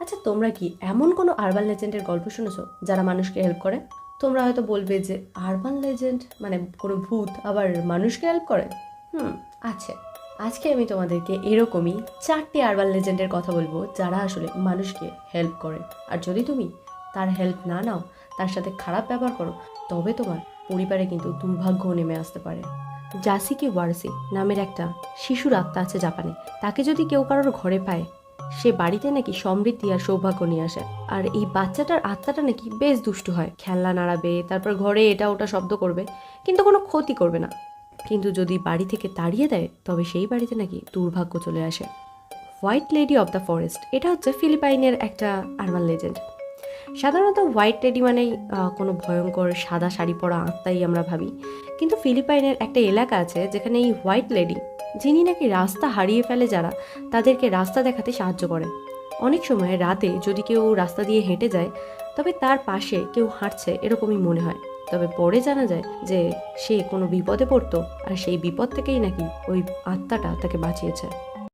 আচ্ছা তোমরা কি এমন কোনো আরবান লেজেন্ডের গল্প শুনেছো যারা মানুষকে হেল্প করে? তোমরা হয়তো বলবে যে আরবান লেজেন্ড মানে কোনো ভূত আবার মানুষকে হেল্প করে? হুম, আছে। আজকে আমি তোমাদেরকে এরকমই চারটি আরবান লেজেন্ডের কথা বলব যারা আসলে মানুষকে হেল্প করে। আর যদি তুমি তার হেল্প না নাও, তার সাথে খারাপ ব্যবহার করো, তবে তোমার পরিবারে কিন্তু দুর্ভাগ্য নেমে আসতে পারে। জাসিকি ওয়ারসি নামের একটা শিশুর আত্মা আছে জাপানে। তাকে যদি কেউ কারোর ঘরে পায় সে বাড়িতে নাকি সমৃদ্ধি আর সৌভাগ্য নিয়ে আসে। আর এই বাচ্চাটার আত্মাটা নাকি বেশ দুষ্টু হয়। খেলনা নাড়াবে, তারপর ঘরে এটা ওটা শব্দ করবে, কিন্তু কোনো ক্ষতি করবে না। কিন্তু যদি বাড়ি থেকে তাড়িয়ে দেয়, তবে সেই বাড়িতে নাকি দুর্ভাগ্য চলে আসে। White lady of the forest, এটা হচ্ছে ফিলিপাইনের একটা আরবান লেজেন্ড। সাধারণত হোয়াইট লেডি মানেই কোনো ভয়ঙ্কর সাদা শাড়ি পরা আত্মাই আমরা ভাবি। কিন্তু ফিলিপাইনের একটা এলাকা আছে যেখানে এই হোয়াইট লেডি যিনি নাকি রাস্তা হারিয়ে ফেলে যারা, তাদেরকে রাস্তা দেখাতে সাহায্য করে। অনেক সময় রাতে যদি কেউ রাস্তা দিয়ে হেঁটে যায়, তবে তার পাশে কেউ হাঁটছে এরকমই মনে হয়। তবে পরে জানা যায় যে, সে কোনো বিপদে পড়তো আর সেই বিপদ থেকেই নাকি ওই আত্মাটা তাকে বাঁচিয়েছে।